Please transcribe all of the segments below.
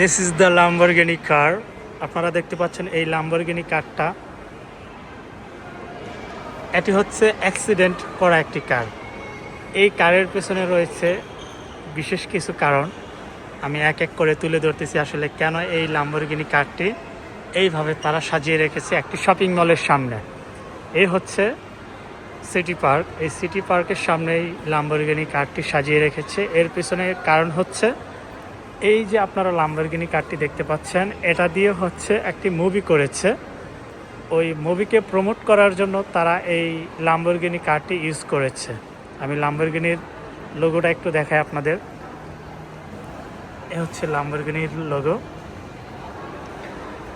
This is the Lamborghini car আপনারা দেখতে পাচ্ছেন এই লাম্বরগিনি কারটা এটি হচ্ছে অ্যাক্সিডেন্ট করা একটি কার এই কারের পেছনে রয়েছে বিশেষ কিছু কারণ। আমি এক এক করে তুলে ধরতেছি আসলে কেন এই লাম্বরগিনি কারটি এইভাবে তারা সাজিয়ে রেখেছে একটি শপিং মলের সামনে। এই হচ্ছে সিটি পার্ক এই সিটি পার্কের সামনেই লাম্বরগিনি কারটি সাজিয়ে রেখেছে। এর পেছনে কারণ হচ্ছে এই যে আপনারা লাম্বরগিনি কারটি দেখতে পাচ্ছেন, এটা দিয়ে হচ্ছে একটি মুভি করেছে। ওই মুভিকে প্রমোট করার জন্য তারা এই লাম্বরগিনি কারটি ইউজ করেছে। আমি লাম্বরগিনির লোগোটা একটু দেখাই আপনাদের। এ হচ্ছে লাম্বরগিনির লোগো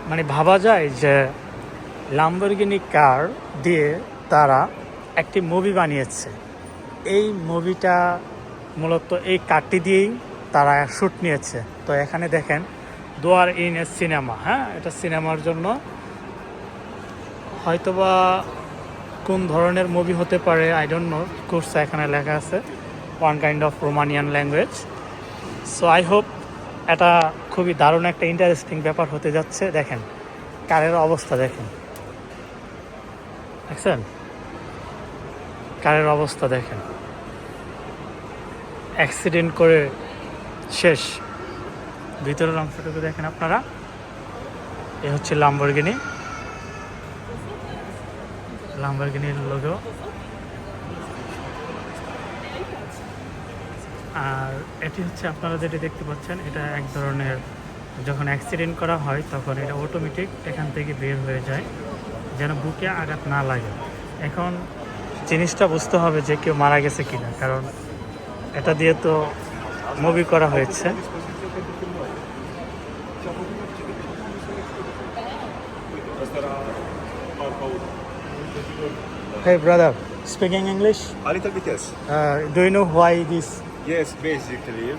মানে ভাবা যায় যে লাম্বরগিনি কার দিয়ে তারা একটি মুভি বানিয়েছে। এই মুভিটা মূলত এই কারটি দিয়েই তারা শ্যুট নিয়েছে। তো এখানে দেখেন, দোয়ার ইন এ সিনেমা হ্যাঁ? এটা সিনেমার জন্য হয়তোবা কোন ধরনের মুভি হতে পারে আই ডোন্ট নো কোর্স এখানে লেখা আছে one kind of Romanian language so I hope এটা খুবই দারুণ একটা ইন্টারেস্টিং ব্যাপার হতে যাচ্ছে। দেখেন, কারের অবস্থা দেখেন। দেখছেন? কারের অবস্থা দেখেন। অ্যাক্সিডেন্ট করে শেষ। ভিতরের অংশটুকু দেখেন আপনারা। এ হচ্ছে লাম্বরগিনি লাম্বরগিনির লোগো আর এটি হচ্ছে আপনারা যেটি দেখতে পাচ্ছেন, এটা এক ধরনের যখন অ্যাক্সিডেন্ট করা হয়, তখন এটা অটোমেটিক এখান থেকে বের হয়ে যায়, যেন বুকে আঘাত না লাগে। এখন জিনিসটা বুঝতে হবে যে কেউ মারা গেছে কিনা, কারণ এটা দিয়ে তো মুভি করা হয়েছে Hey brother, speaking English, A little bit yes. uh, do you know why this? Yes, basically,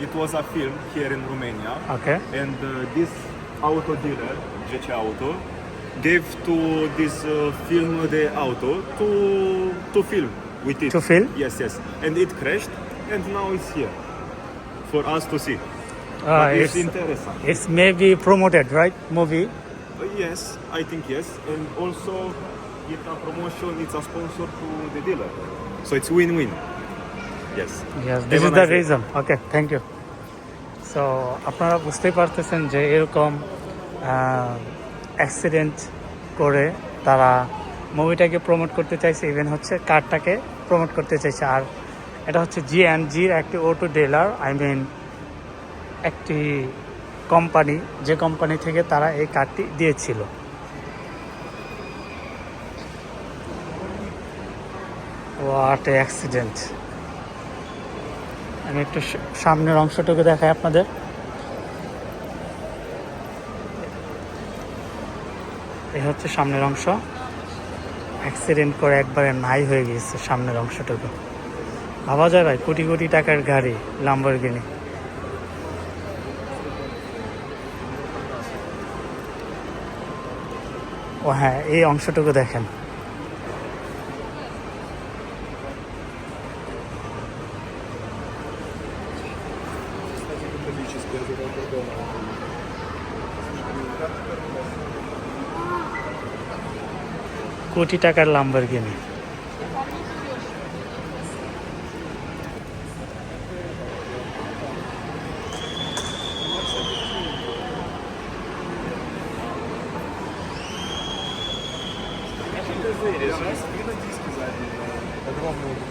it was a film here in Romania, Okay, and uh, this auto dealer, GC Auto, gave to this uh, film the auto to to film with it. to fill? Yes, yes, and it crashed, and now it's here For us to see. Uh, it's, it's, interesting. it's maybe promoted, right? Movie. Uh, yes, I think yes, and also it's a promotion, it's a sponsor to the dealer, so it's win-win. Yes. Yes, this Have is the day. reason. Okay, thank you. So আপনারা বুঝতেই পারতেছেন যে এরকম accident করে তারা মুভিটাকে promote করতে চাইছে even হচ্ছে কারটাকে প্রমোট করতে চাইছে আর এটা হচ্ছে জির একটি অটো ডিলার আই মিন একটি কোম্পানি যে কোম্পানি থেকে তারা এই কার্ডটি দিয়েছিল। ওয়াট অ্যাক্সিডেন্ট আমি একটু সামনের অংশটুকু দেখাই আপনাদের। এই হচ্ছে সামনের অংশ। অ্যাক্সিডেন্ট করে একবারে নাই হয়ে গিয়েছে সামনের অংশটুকু। ভাবা যায় ভাই, কোটি কোটি টাকার গাড়ি লাম্বরগিনি ও হ্যাঁ এই অংশটুকু দেখেন। কোটি টাকার লাম্বরগিনি